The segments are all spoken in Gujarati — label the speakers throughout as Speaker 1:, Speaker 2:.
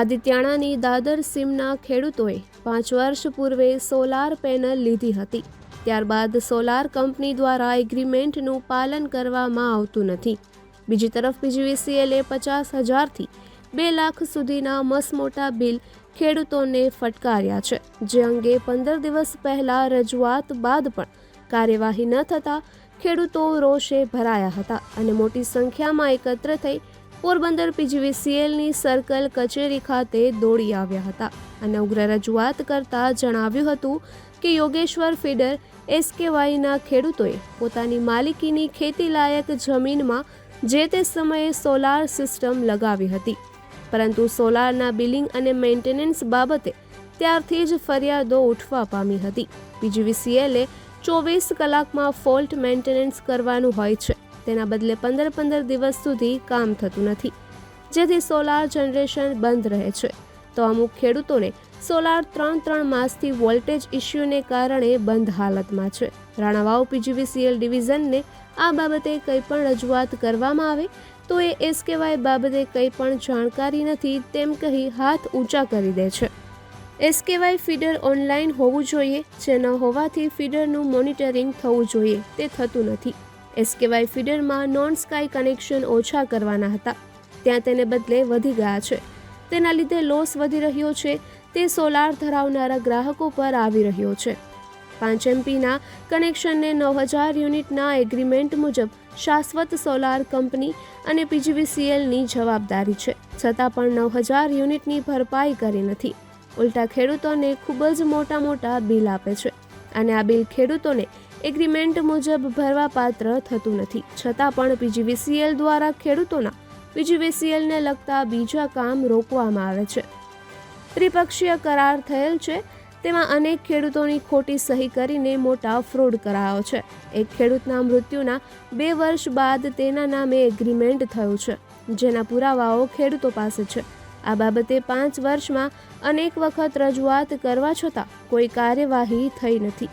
Speaker 1: આદિત્યાણાની દાદર સીમના ખેડૂતોએ પાંચ વર્ષ પૂર્વે સોલાર પેનલ લીધી હતી. ત્યારબાદ સોલાર કંપની દ્વારા એગ્રીમેન્ટનું પાલન કરવામાં આવતું નથી. બીજી તરફ પીજીવીસીએલે પચાસ હજારથી બે લાખ સુધીના મસમોટા બિલ ખેડૂતોને ફટકાર્યા છે, જે અંગે પંદર દિવસ પહેલા રજૂઆત બાદ પણ કાર્યવાહી ન થતાં ખેડૂતો રોષે ભરાયા હતા અને મોટી સંખ્યામાં એકત્ર થઈ પોરબંદર પીજીવીસીએલની સર્કલ કચેરી ખાતે દોડી આવ્યા હતા. અને ઉગ્ર રજૂઆત કરતા જણાવ્યું હતું કે યોગેશ્વર ફીડર એસકેવાયના ખેડૂતોએ પોતાની માલિકીની ખેતીલાયક જમીનમાં જે તે સમયે સોલાર સિસ્ટમ લગાવી હતી. પરંતુ સોલારના બિલિંગ અને મેન્ટેનન્સ બાબતે ત્યારથી જ ફરિયાદો ઉઠવા પામી હતી. પીજીવીસીએલે ચોવીસ કલાકમાં ફોલ્ટ મેન્ટેનન્સ કરવાનું હોય છે. તેના બદલે પંદર પંદર દિવસ સુધી કામ થતું નથી. જેથી સોલાર જનરેશન બંધ રહે છે. તો અમુક ખેડૂતોને સોલાર ત્રણ ત્રણ માસથી વોલ્ટેજ ઇસ્યુને કારણે બંધ હાલતમાં છે. રાણાવાવ પીજીવીસીએલ ડિવિઝનને આ બાબતે કંઈ પણ રજૂઆત કરવામાં આવે, તો એ એસકેવાય બાબતે કંઈ પણ જાણકારી નથી તેમ કહી હાથ ઊંચા કરી દે છે. એસકેવાય ફીડર ઓનલાઈન હોવું જોઈએ, જે ન હોવાથી ફીડરનું મોનિટરિંગ થવું જોઈએ, તે થતું નથી. એસકેવાય ફીડરમાં નોન સ્કાય કનેક્શન ઓછા કરવાના હતા. ત્યાં તેને બદલે વધી ગયા છે. તેના લીધે લોસ વધી રહ્યો છે. તે સોલાર ધરાવનારા ગ્રાહકો પર આવી રહ્યો છે. પાંચ એમપીના કનેક્શનને નવ હજાર યુનિટના એગ્રીમેન્ટ મુજબ શાશ્વત સોલાર કંપની અને પીજીવીસીએલની જવાબદારી છે. છતાં પણ નવ હજાર યુનિટની ભરપાઈ કરી નથી. ઉલટા ખેડૂતોને ખૂબ જ મોટા મોટા બિલ આપે છે. અને આ બિલ ખેડૂતોને એગ્રીમેન્ટ મુજબ ભરવા પાત્ર થતું નથી. છતાં પણ પીજીવીસીએલ દ્વારા ખેડૂતોના પીજીવીસીએલને લગતા બીજા કામ રોકવામાં આવે છે. ત્રિપક્ષીય કરાર થયેલ છે. તેમાં અનેક ખેડૂતોની ખોટી સહી કરીને મોટા ફ્રોડ કરાયો છે. એક ખેડૂતના મૃત્યુના બે વર્ષ બાદ તેના નામે એગ્રીમેન્ટ થયું છે. જેના પુરાવાઓ ખેડૂતો પાસે છે. આ બાબતે પાંચ વર્ષમાં અનેક વખત રજૂઆત કરવા છતાં કોઈ કાર્યવાહી થઈ નથી.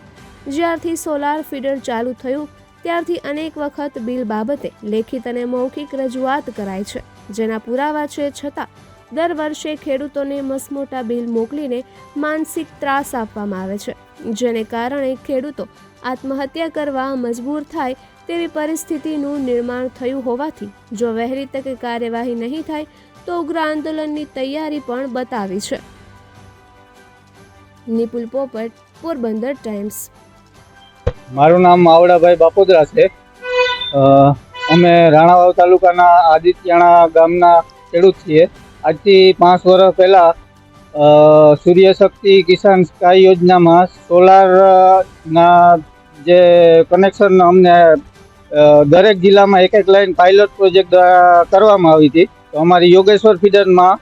Speaker 1: જ્યારથી સોલાર ફીડર ચાલુ થયું, ત્યારથી અનેક વખત બિલ બાબતે લેખિત અને મૌખિક રજૂઆત કરાય છે. જેના પુરાવા છે છતાં, દર વર્ષે ખેડૂતોને મસમોટા બિલ મોકલીને માનસિક ત્રાસ આપવામાં આવે છે, જેને કારણે ખેડૂતો આત્મહત્યા કરવા મજબૂર થાય તેવી પરિસ્થિતિનું નિર્માણ થયું હોવાથી, જો વહેલી તકે કાર્યવાહી નહીં થાય, તો ઉગ્ર આંદોલનની તૈયારી પણ બતાવી છે. નિપુલ પોપટ, પોરબંદર ટાઈમ્સ.
Speaker 2: મારું નામ માવડાભાઈ બાપોદરા છે. અમે રાણાવાવ તાલુકાના આદિત્યાણા ગામના ખેડૂત છીએ. આજથી પાંચ વર્ષ પહેલાં સૂર્યશક્તિ કિસાન સ્કાય યોજનામાં સોલારના જે કનેક્શન અમને દરેક જિલ્લામાં એક એક લાઈન પાયલોટ પ્રોજેક્ટ દ્વારા કરવામાં આવી હતી. તો અમારી યોગેશ્વર ફીડરમાં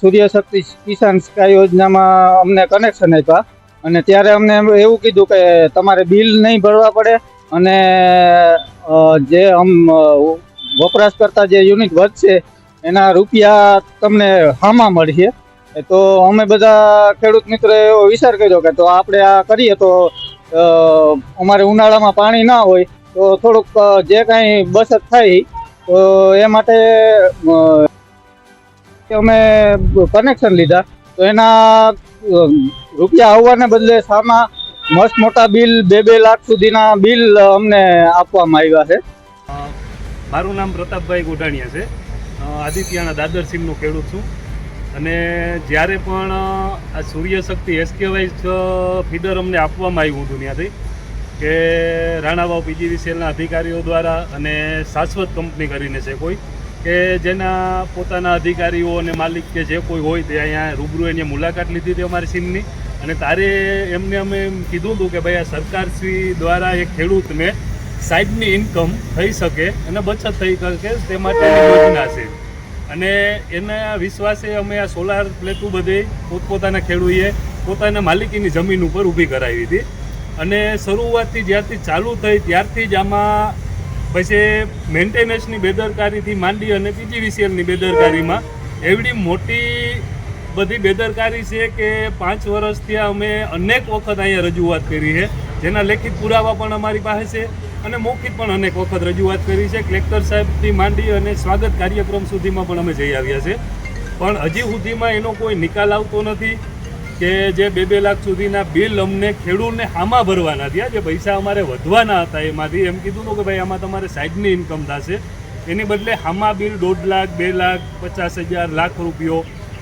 Speaker 2: સૂર્યશક્તિ કિસાન સ્કાય યોજનામાં અમને કનેક્શન આપ્યા. અને ત્યારે અમને એવું કીધું કે તમારે બિલ નહીં ભરવા પડે અને જે આમ વપરાશ કરતા જે યુનિટ વધશે એના રૂપિયા તમને હામાં મળશે. તો અમે બધા ખેડૂત મિત્રોએ એવો વિચાર કર્યો કે તો આપણે આ કરીએ તો અમારે ઉનાળામાં પાણી ના હોય, તો થોડુંક જે કાંઈ બચત થાય, તો એ માટે અમે કનેક્શન લીધા. તો એના રૂપિયા આવવાને બદલે સામા મસ્ત મોટા બિલ, બે બે લાખ સુધીના બિલ અમને આપવામાં આવ્યા છે.
Speaker 3: મારું નામ પ્રતાપભાઈ ગોઢાણીયા છે. આદિત્યના દાદર સીમનો ખેડૂત છું. અને જ્યારે પણ આ સૂર્યશક્તિ એસકેવાય ફીડર અમને આપવામાં આવ્યું હતું ત્યાંથી, કે રાણાવાવ પીજીવીસીએલના અધિકારીઓ દ્વારા અને શાશ્વત કંપની કરીને છે કોઈ કે જેના પોતાના અધિકારીઓ અને માલિક કે જે કોઈ હોય તે અહીંયા રૂબરૂ એની મુલાકાત લીધી હતી અમારી સીમની. અને તારે એમને અમે એમ કીધું હતું કે ભાઈ આ સરકારશ્રી દ્વારા એક ખેડૂતને સાઈડની ઇન્કમ થઈ શકે અને બચત થઈ શકે તે માટેની યોજના છે. અને એના વિશ્વાસે અમે આ સોલાર પ્લેટું બધે પોતપોતાના ખેડૂએ પોતાના માલિકીની જમીન ઉપર ઊભી કરાવી હતી. અને શરૂઆતથી જ્યારથી ચાલુ થઈ ત્યારથી જ આમાં પછી મેન્ટેનન્સની બેદરકારીથી માંડી અને પીજીવીસીએલની બેદરકારીમાં એવડી મોટી બધી બેદરકારી છે કે પાંચ વર્ષથી અમે અનેક વખત અહીંયા રજૂઆત કરી છે. જેના લેખિત પુરાવા પણ અમારી પાસે છે અને મૌખિક પણ અનેક વખત રજૂઆત કરી છે. કલેક્ટર સાહેબથી માંડી અને સ્વાગત કાર્યક્રમ સુધીમાં પણ અમે જઈ આવ્યા છે. પણ હજી સુધીમાં એનો કોઈ નિકાલ આવતો નથી. કે જે બે બે લાખ સુધીના બિલ અમને ખેડૂતને આમાં ભરવાના થયા, જે પૈસા અમારે વધવાના હતા એમાંથી. એમ કીધું કે ભાઈ, આમાં તમારે સાઈડની ઇન્કમ થશે. એની બદલે આમાં બિલ દોઢ લાખ, બે લાખ, પચાસ હજાર, લાખ રૂપિયો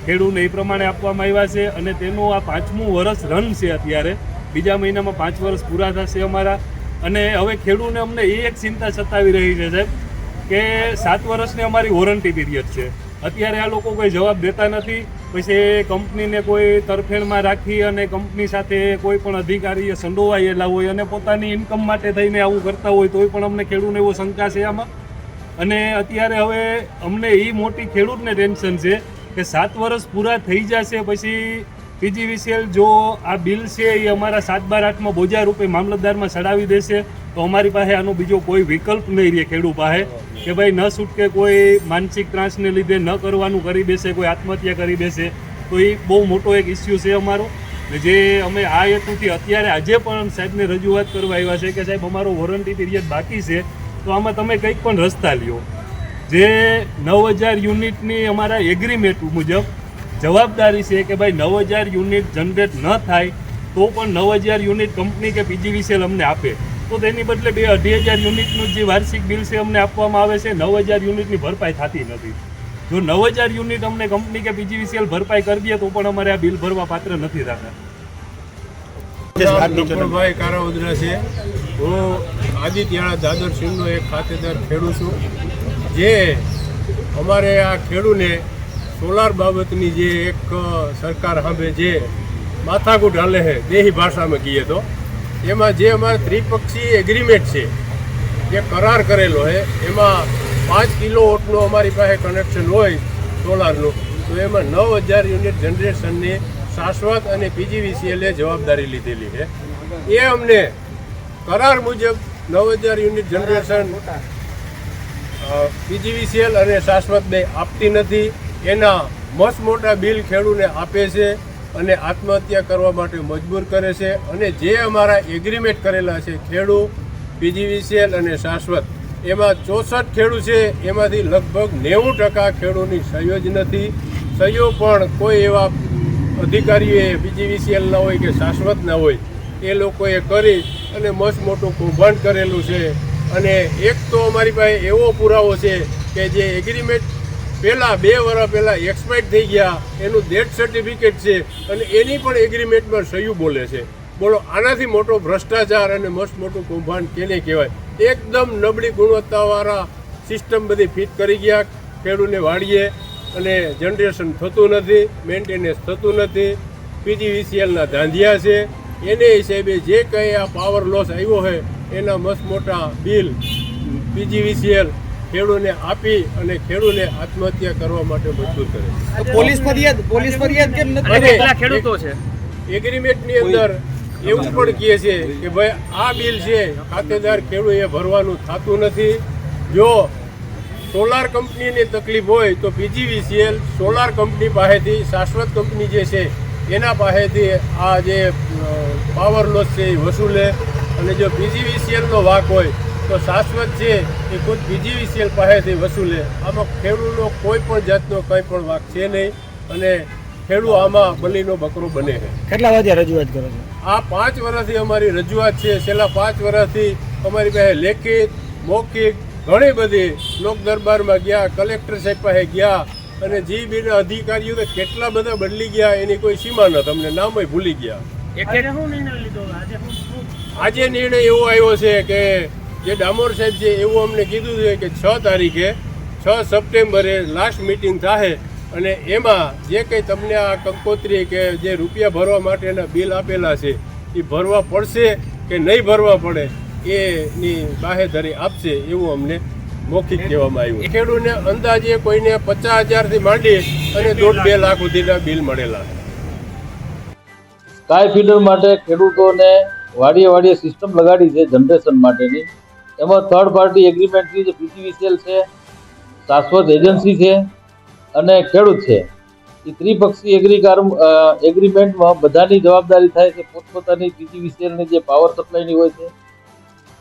Speaker 3: ખેડૂતને એ પ્રમાણે આપવામાં આવ્યા છે. અને તેનું આ પાંચમું વર્ષ રન છે અત્યારે. બીજા મહિનામાં પાંચ વર્ષ પૂરા થશે અમારા. અને હવે ખેડૂતને અમને એ એક ચિંતા સતાવી રહી છે સાહેબ, કે સાત વર્ષની અમારી વોરંટી પીરિયડ છે. અત્યારે આ લોકો કોઈ જવાબ દેતા નથી. પછી કંપનીને કોઈ તરફેણમાં રાખી અને કંપની સાથે કોઈ પણ અધિકારીએ સંડોવાયેલા હોય અને પોતાની ઇન્કમ માટે થઈને આવું કરતા હોય તોય પણ અમને ખેડૂતને એવો શંકા છે આમાં. અને અત્યારે હવે અમને એ મોટી ખેડૂતને ટેન્શન છે કે સાત વર્ષ પૂરા થઈ જશે પછી પીજીવીસીએલ જો આ બિલ છે એ અમારા સાત બાર આઠમાં બોજા રૂપે મામલતદારમાં ચડાવી દેશે, તો અમારી પાસે આનો બીજો કોઈ વિકલ્પ નહીં રહે ખેડૂત પાસે, કે ભાઈ ન છૂટકે કોઈ માનસિક ત્રાસને લીધે ન કરવાનું કરી બેસે કોઈ આત્મહત્યા કરી બેસે તો એ બહુ મોટો એક ઇસ્યુ છે અમારો. જે અમે આ હેતુથી અત્યારે આજે પણ સાહેબને રજૂઆત કરવા આવ્યા છે કે સાહેબ, અમારો વોરંટી પીરિયડ બાકી છે, તો આમાં તમે કંઈક પણ રસ્તા લ્યો. જે નવ હજાર યુનિટની અમારા એગ્રીમેન્ટ મુજબ જવાબદારી છે કે ભાઈ નવ હજાર યુનિટ જનરેટ ન થાય, તો પણ નવ હજાર યુનિટ કંપની કે પીજીવીસીએલ અમને આપે. તો તેની બદલે બે અઢી હજાર યુનિટનું જે વાર્ષિક બિલ છે અમને આપવામાં આવે છે, નવ હજાર યુનિટની ભરપાઈ થતી નથી. જો નવ હજાર યુનિટ અમને કંપની કે પીજીવીસીએલ ભરપાઈ કરી દે, તો પણ અમારે આ બિલ ભરવા પાત્ર નથી થતા
Speaker 4: નકુલભાઈ કારાવદરા છે. હું આદિત્યાળા દાદર સિંહનો એક ખાતેદાર ખેડૂત છું. જે અમારે આ ખેડૂને સોલાર બાબતની જે એક સરકાર સામે જે માથાકૂટ હાલે છે, દેહી ભાષામાં કહીએ તો, એમાં જે અમારે ત્રિપક્ષી એગ્રીમેન્ટ છે, જે કરાર કરેલો છે, એમાં પાંચ કિલો વોટનું અમારી પાસે કનેક્શન હોય સોલારનું, તો એમાં નવ હજાર યુનિટ જનરેશનની શાશ્વત અને પીજીવીસીએલે જવાબદારી લીધેલી છે. એ અમને કરાર મુજબ નવ હજાર યુનિટ જનરેશન પીજીવીસીએલ અને શાશ્વત બે આપતી નથી. એના મસ્ત મોટા બિલ ખેડૂને આપે છે અને આત્મહત્યા કરવા માટે મજબૂર કરે છે અને જે અમારા એગ્રીમેન્ટ કરેલા છે, ખેડૂ, પીજીવીસીએલ અને શાશ્વત, એમાં ચોસઠ ખેડૂ છે, એમાંથી લગભગ નેવું ટકા ખેડૂની સહયો જ નથી. સહયોગ પણ કોઈ એવા અધિકારીઓએ પીજીવીસીએલના હોય કે શાશ્વતના હોય, એ લોકોએ કરી અને મસ્ત મોટું કૌભાંડ કરેલું છે. અને એક તો અમારી પાસે એવો પુરાવો છે કે જે એગ્રીમેન્ટ પહેલાં બે વર્ષ પહેલાં એક્સપાયર થઈ ગયા. એનું ડેથ સર્ટિફિકેટ છે અને એની પણ એગ્રીમેન્ટમાં સહયું બોલે છે. બોલો, આનાથી મોટો ભ્રષ્ટાચાર અને મસ્ત મોટું કૌભાંડ કેને કહેવાય? એકદમ નબળી ગુણવત્તાવાળા સિસ્ટમ બધી ફિટ કરી ગયા. ખેડૂતને વાળીએ અને જનરેશન થતું નથી મેન્ટેનન્સ થતું નથી. પીજીવીસીએલના ધાંધિયા છે. એને હિસાબે જે કંઈ આ પાવર લોસ આવ્યો છે એના મસ્ત મોટા બિલ પીજીવીસીએલ ખેડૂને આપી અને ખેડૂને આત્મહત્યા કરવા માટે મજબૂર કરે
Speaker 5: પોલીસ ફરિયાદ પોલીસ ફરિયાદ કેમ નથી?
Speaker 4: અને
Speaker 5: કેટલા ખેડૂતો છે?
Speaker 4: એગ્રીમેન્ટની અંદર એવું પણ કહે છે કે ભાઈ આ બિલ છે ખાતેદાર ખેડૂએ ભરવાનું થતું નથી. જો સોલાર કંપનીની તકલીફ હોય તો પીજીવીસીએલ સોલાર કંપની પાસેથી શાશ્વત કંપની જે છે એના પાસેથી આ જે પાવર લોસ છે એ વસૂલે. અને જો પીજીવીસીએલનો વાક હોય તો શાશ્વત છે એ ખુદ પીજીવીસીએલ પાસેથી વસૂલે. આમાં ખેડૂતનો કોઈ પણ જાતનો કંઈ પણ વાક છે નહીં અને ખેડૂત આમાં બલીનો બકરો બને છે.
Speaker 5: કેટલા વાગે રજૂઆત કરો છો?
Speaker 4: આ પાંચ વર્ષથી અમારી રજૂઆત છે. છેલ્લા પાંચ વર્ષથી અમારી પાસે લેખિત મૌખિક ઘણી બધી લોક દરબારમાં ગયા કલેક્ટર સાહેબ પાસે ગયા અને જીબીના અધિકારીઓ તો કેટલા બધા બદલી ગયા એની કોઈ સીમા ન તમને નામય ભૂલી ગયા. આજે નિર્ણય એવો આવ્યો છે કે જે ડામોર સાહેબ છે, એવું અમને કીધું છે કે છ તારીખે, છ સપ્ટેમ્બરે લાસ્ટ મિટિંગ થાય અને એમાં જે કંઈ તમને આ કંકોત્રી કે જે રૂપિયા ભરવા માટેના બિલ આપેલા છે, એ ભરવા પડશે કે નહીં ભરવા પડે, એની બાહેધરી આપશે એવું અમને મૌખિક કહેવામાં આવ્યું ખેડૂતને અંદાજે કોઈને પચાસ હજારથી માંડી અને દોઢ બે લાખ સુધીના બિલ મળેલા
Speaker 6: સ્કાય ફીડર માટે ખેડૂતોને વાડીએ વાડીએ સિસ્ટમ લગાડી છે જનરેશન માટેની. એમાં થર્ડ પાર્ટી એગ્રીમેન્ટની જે પીજીવીસીએલ છે, શાશ્વત એજન્સી છે અને ખેડૂત છે. એ ત્રિપક્ષી એગ્રીકાર એગ્રીમેન્ટમાં બધાની જવાબદારી થાય છે પોતપોતાની પીજીવીસીએલની જે પાવર સપ્લાયની હોય છે.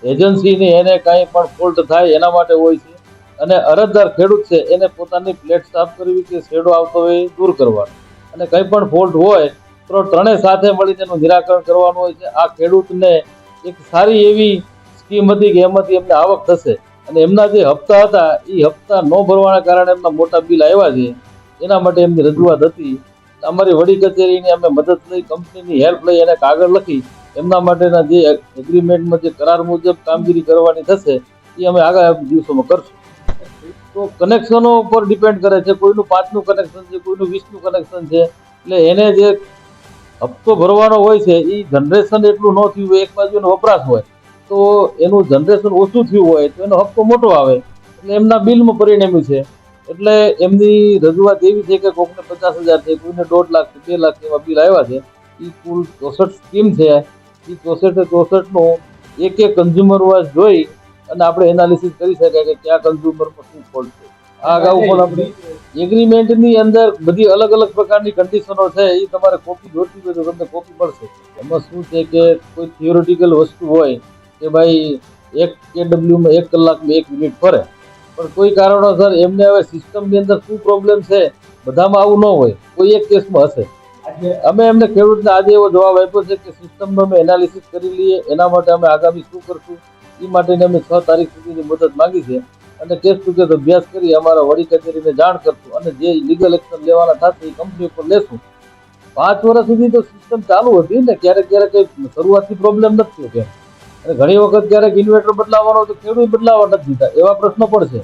Speaker 6: એજન્સીની એને કાંઈ પણ ફોલ્ટ થાય એના માટે હોય છે. અને અરજદાર ખેડૂત છે એને પોતાની પ્લેટ સાફ કરવી કે શેડો આવતો હોય એ દૂર કરવાનો. અને કંઈ પણ ફોલ્ટ હોય તો ત્રણેય સાથે મળીને એનું નિરાકરણ કરવાનું હોય છે. આ ખેડૂતને એક સારી એવી સ્કીમ હતી કે એમાંથી એમને આવક થશે. અને એમના જે હપ્તા હતા એ હપ્તા ન ભરવાના કારણે એમના મોટા બિલ આવ્યા છે. એના માટે એમની રજૂઆત હતી. અમારી વડી કચેરીની અમે મદદ લઈ કંપનીની હેલ્પ લઈ એને કાગળ લખી એમના માટેના જે એગ્રીમેન્ટમાં જે કરાર મુજબ કામગીરી કરવાની થશે એ અમે આગળ દિવસોમાં કરશું. તો કનેક્શનો પર ડિપેન્ડ કરે છે. કોઈનું પાંચનું કનેક્શન છે, કોઈનું વીસનું કનેક્શન છે. એટલે એને જે હપ્તો ભરવાનો હોય છે એ જનરેશન એટલું ન થયું હોય, એક બાજુનો વપરાશ હોય. તો એનું જનરેશન ઓછું થયું હોય તો એનો હપ્તો મોટો આવે. એટલે એમના બિલમાં પરિણમ્યું છે. એટલે એમની રજૂઆત એવી છે કે કોકને પચાસ હજાર છે, કોઈને દોઢ લાખ બે લાખ એવા બિલ આવ્યા છે. એ કુલ ચોસઠ સ્કીમ છે. એ ચોસઠે ચોસઠનું એક એક કન્ઝ્યુમર વાઇઝ જોઈ અને આપણે એનાલિસિસ કરી શકાય કે કયા કન્ઝ્યુમરમાં શું ફોલ્ટ છે. આ અગાઉ પણ આપણે એગ્રીમેન્ટની અંદર બધી અલગ અલગ પ્રકારની કન્ડિશનો છે એ તમારે કોપી જોતી હોય તો તમને કોપી મળશે. એમાં શું છે કે કોઈ થિયોરિટિકલ વસ્તુ હોય કે ભાઈ એક કેડબ્લ્યુમાં એક કલાકમાં એક મિનિટ ફરે. પણ કોઈ કારણોસર એમને હવે સિસ્ટમની અંદર શું પ્રોબ્લેમ છે બધામાં આવું ન હોય. કોઈ એક કેસમાં હશે. અમે એમને ખેડૂતને આજે એવો જવાબ આપ્યો છે કે સિસ્ટમનો અમે એનાલિસિસ કરી લઈએ. એના માટે અમે આગામી શું કરશું? એ માટેની અમે છ તારીખ સુધીની મુદત માંગી છે. અને કેસ ટુ કેસ અભ્યાસ કરી અમારા વડી કચેરીને જાણ કરશું અને જે લીગલ એક્શન લેવાના થશે એ કંપની ઉપર લેશું. પાંચ વર્ષ સુધી તો સિસ્ટમ ચાલુ હતી ને ક્યારેક ક્યારેક કઈ શરૂઆતથી પ્રોબ્લેમ નથી થયો અને ઘણી વખત ક્યારેક ઇન્વર્ટર બદલાવવાનો તો ખેડૂત બદલાવા નથી થતા એવા પ્રશ્નો પણ છે.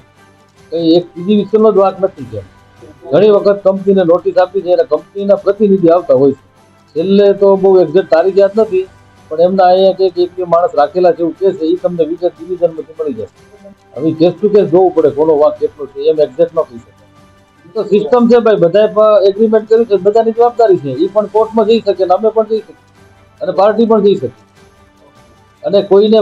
Speaker 6: કંઈ એક બીજી વિષયનો જ વાત નથી કેમ ઘણી વખત કંપનીને નોટિસ આપી છે અને કંપનીના પ્રતિનિધિ આવતા હોય છે. છેલ્લે તો બહુ એક્ઝેક્ટ તારીખ યાદ નથી, પણ એમના અહીંયા કંઈક એક બે માણસ રાખેલા છે એવું કહે છે એ તમને વિગત ડિવિઝનમાંથી મળી જશે. હવે કેસ ટુ કેસ જોવું પડે કોનો વાંક કેટલો છે, એમ એક્ઝેક્ટ ન કહી શકે તો સિસ્ટમ છે ભાઈ, બધાએ એગ્રીમેન્ટ કર્યું છે, બધાની જવાબદારી છે. એ પણ કોર્ટમાં જઈ શકે અને અમે પણ જઈ શકીએ. અને પાર્ટી પણ જઈ શકે અને કોઈને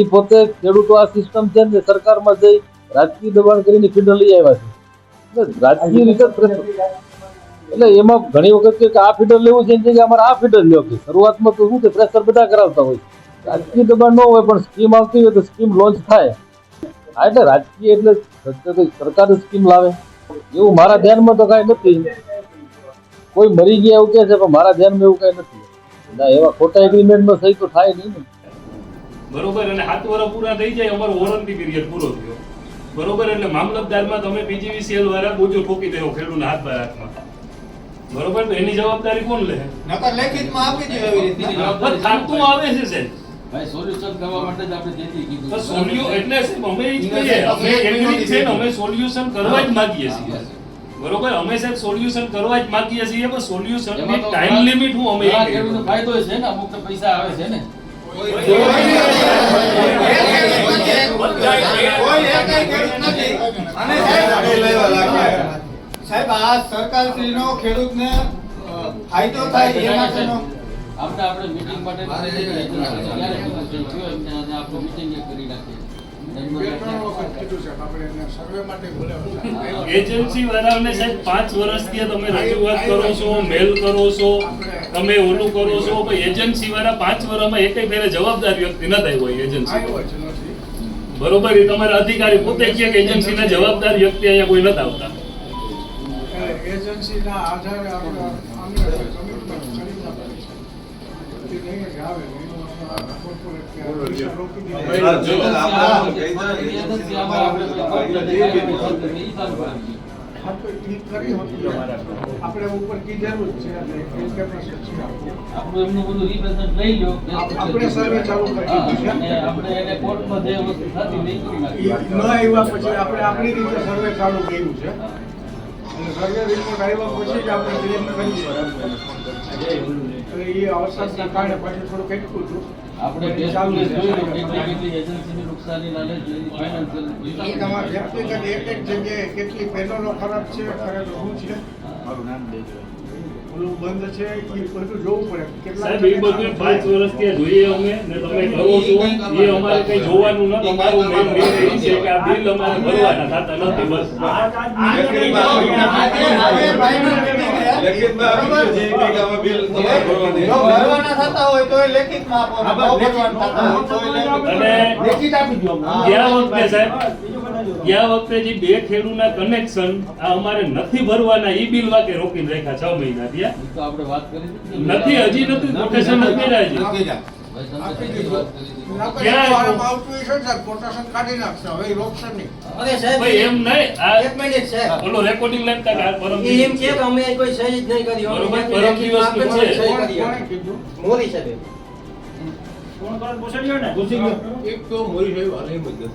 Speaker 6: એ પોતે ખેડૂતો આ સિસ્ટમ છે ને સરકારમાં જઈ રાજકીય દબાણ કરીને ફીડર લઈ આવ્યા છે. રાજકીય રીતે એટલે એમાં ઘણી વખત કે આ ફીડર લેવું છે કે અમારે આ ફીડર લેવું છે. શરૂઆતમાં તો શું છે પ્રેશર બધા કરાવતા હોય. રાજકીય દબાણ ન હોય પણ સ્કીમ આવતી હોય તો સ્કીમ લોન્ચ થાય. હા, એટલે રાજકીય એટલે સરકાર સ્કીમ લાવે. એવું મારા ધ્યાનમાં તો કાંઈ નથી. કોઈ મરી ગયા એવું કહે છે, પણ મારા ધ્યાનમાં એવું કાંઈ નથી. ના, એવા ખોટા એગ્રીમેન્ટમાં સહી તો થાય નહીં ને.
Speaker 3: બરોબર અને સાત વર્ષ પૂરા થઈ જાય અમારો વોરંટી પીરિયડ પૂરો થયો. બરોબર એટલે મામલતદારમાં તમે પીજીવીસીએલ વાળા બોજો ઠોકી દેવો ખેડૂતના હાથ હાથમાં. બરોબર તો એની જવાબદારી કોણ લે?
Speaker 5: નકર લેખિતમાં આપી દે એવી રીતની.
Speaker 3: પણ થાકતું આવે છે સાહેબ.
Speaker 6: ભાઈ સોલ્યુશન કરવા માટે જ આપણે તેથી કીધું.
Speaker 3: સોલ્યુ એટલે અમે જ કહીએ અમે એગ્રી છે ને અમે સોલ્યુશન કરવા જ માંગીએ છીએ. બરોબર અમે સાહેબ સોલ્યુશન કરવા જ માંગીએ છીએ પણ સોલ્યુશનની ટાઈમ લિમિટ હું અમે
Speaker 6: ફાયદો છે ને અમુક પૈસા આવે છે ને.
Speaker 5: કોઈ એકેય ખેડૂત નથી અને સાહેબ આ સરકાર શ્રીનો ખેડૂતને ફાયદો થાય એ માટેનો
Speaker 6: આપણે આપણે મીટિંગ માટે આપણે મીટિંગ કરી નાખીએ
Speaker 3: એજન્સી વાળાને સાહેબ પાંચ વર્ષથી તમે રજૂઆત કરો છો, મેલ કરો છો, તમે ઓલું કરો છો પણ એજન્સી વાળા પાંચ વર્ષમાં એકેય ફેરે જવાબદાર વ્યક્તિ ન થાય હોય એજન્સી બરોબર, એ તમારા અધિકારી પોતે કહે કે એજન્સીના જવાબદાર વ્યક્તિ અહીંયા કોઈ નથી આવતા.
Speaker 7: એજન્સીના આધારે આપણે ઉપર કીધેલું જ છે આપણું. સર્વે ચાલુ
Speaker 6: આપણે
Speaker 7: રીતે સર્વે ચાલુ કર્યું છે. સર્વે રિપોર્ટ આવ્યા પછી જ આપણે ક્લેમ કરીએ એટલે એ અવસાદના કારણે પછી થોડું કેટલું હતું.
Speaker 6: આપણે કેટલી કેટલી એજન્સીની નુકસાની
Speaker 7: વ્યક્તિગત એક એક જગ્યાએ કેટલી પેનલો ખરાબ છે ખરાબ શું છે? ઓલું બંધ છે એ બધું જોવું પડે. કેટલા
Speaker 3: સાહેબ એ બધું પાંચ વર્ષથી જોઈએ અમે ને તમે કરો છો. એ અમારે કઈ જોવાનું નથી અમારું મેઇન નિર્ણય છે કે આ બિલ અમારે ભરવાના થતા નથી બસ.
Speaker 5: જો ભરવાના
Speaker 3: ગયા વખતે સાહેબ ગયા વખતે જે બે ખેડૂના કનેક્શન આ અમારે નથી ભરવાના ઈ બિલ વાકે રોકીને રાખ્યા છ મહિના થયા.
Speaker 6: આપણે વાત કરી
Speaker 3: નથી હજી નથી કોટેશન નથી કર્યા
Speaker 8: મોદી સાહેબે.
Speaker 4: એક તો મોરી સાહેબ હાલે જ નથી.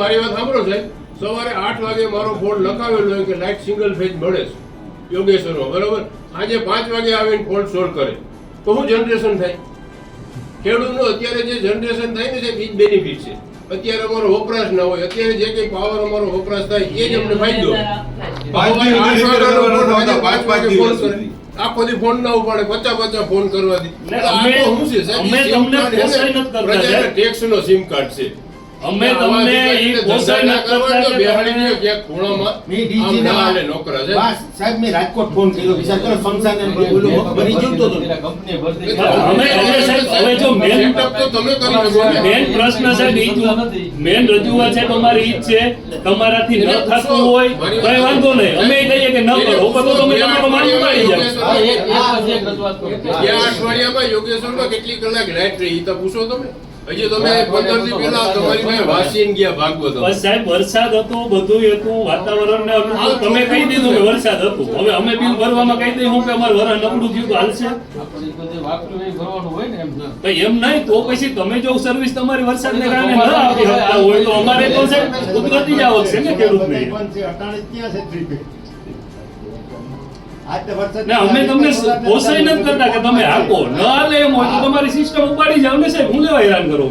Speaker 4: મારી વાત સાંભળો છે સવારે આઠ વાગે મારો ફોન લખાવેલો કે લાઇટ સિંગલ ફેજ મળે છે. યોગેશ્વરમાં બરોબર? આજે પાંચ વાગે આવીને ફોલ્ટ સોલ્વ કરે. તો શું જનરેશન થાય? ખેડૂતનું અત્યારે જે જનરેશન થાય ને સાહેબ એ જ બેનિફિટ છે અત્યારે અમારો વપરાશ ના હોય અત્યારે જે કંઈ પાવર અમારો વપરાશ થાય એ જ અમને ફાયદો.
Speaker 5: પાંચ
Speaker 4: વાગે ફોન કરે. આખો દી ફોન ના ઉપાડે પચા પચા ફોન કરવાથી. આ તો શું છે સાહેબ? ટેક્સ નો SIM કાર્ડ છે.
Speaker 3: અમે તમને
Speaker 4: અધિકારીને
Speaker 3: પોસાય
Speaker 4: ના કરવા
Speaker 3: કરતા
Speaker 4: તો બેહાડી
Speaker 3: તમે-
Speaker 4: દ્યો ખૂણામાં.
Speaker 9: મેં ડીજી
Speaker 4: ના
Speaker 9: ના
Speaker 4: હાલે નોકરા છે.
Speaker 9: બસ સાહેબ મેં રાજકોટ ફોન કર્યો વિચાર કરો શમશાન ને ઓલું ભરી ગયો તો
Speaker 6: પેલા ભરતી
Speaker 4: એ તો
Speaker 6: કરી.
Speaker 3: અમે હવે સાહેબ, હવે જો main-
Speaker 4: તો તમે કરી શકો ને.
Speaker 3: મેન પ્રશ્ન સાહેબ ઈ મેન રજૂઆત છે તમારી ઈ છે તમારાથી ન થતું હોય કઈ વાંધો નહીં અમે કહીએ કે ન કરો તો તમે તમારો માલ ઉપાડી જાઓ
Speaker 6: એક એક રજૂઆત કરો.
Speaker 4: ગયા અઠવાડિયામાં યોગેશ્વરમાં કેટલી કલાક લાઈટ રહી ઈ તો પૂછો તમે હજી તમે પંદર દી પહેલા તમારી પાસે વાસીને ગયા ભાગવત
Speaker 3: બસ સાહેબ વરસાદ હતો બધું હતું વાતાવરણ ને તમે કહી દીધું કે વરસાદ હતો. હવે અમે બિલ ભરવામાં કહી દઈએ હું કે અમારું વરા નબળું થયું તો હાલશે.
Speaker 6: ને એમ.
Speaker 3: નહીં તો પછી તમે જો સર્વિસ તમારી વરસાદને કારણે ન આપી શકતા હોય તો અમારે તો છે કુદરતી જ આવક છે ને ખેડૂત ને અમે તમને પોસાય નથી કરતા કે તમે આપો ન હાલે એમ હોય તો તમારી સિસ્ટમ ઉપાડી જાવ સાહેબ હું લેવા હેરાન કરો.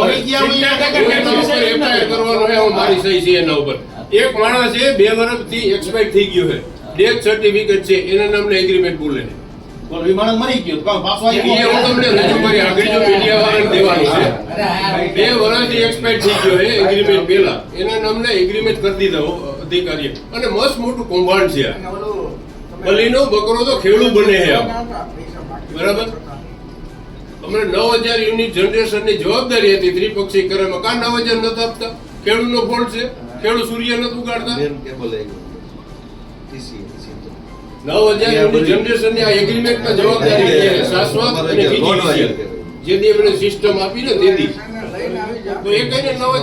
Speaker 9: વળી ગયા
Speaker 4: એક માણસ છે બે વર્ષથી એક્સપાયર થઈ ગયો છે. ડેથ સર્ટિફિકેટ છે એના નામને એગ્રીમેન્ટ બોલે
Speaker 9: પણ વિમાન મરી ગયો. તો પાછો
Speaker 4: એ હું તમને રજૂ કરી આગળ જો મીડિયા વાળાને દેવાનું છે. બે વર્ષથી એક્સપાયર થઈ ગયો છે એગ્રીમેન્ટ પહેલા. એના નામને એગ્રીમેન્ટ કરી દીધા અધિકારીએ. અને મસ્ત મોટું કૌભાંડ છે બલીનો બકરો તો ખેડૂ બને છે બરાબર? અમને નવ હજાર યુનિટ જનરેશનની જવાબદારી હતી ત્રિપક્ષી કરેમાં કા નવ હજાર નથી આપતા? ખેડૂતનો ફોલ્ટ છે. ખેડૂત સૂર્ય નથી ઉગાડતા? નવ હજાર યુનિટ જનરેશનની આ એગ્રીમેન્ટમાં જવાબદારી છે શાશ્વત અને બીજી જે દી એમણે સિસ્ટમ આપી ને તે દી તો એ કહીને નવ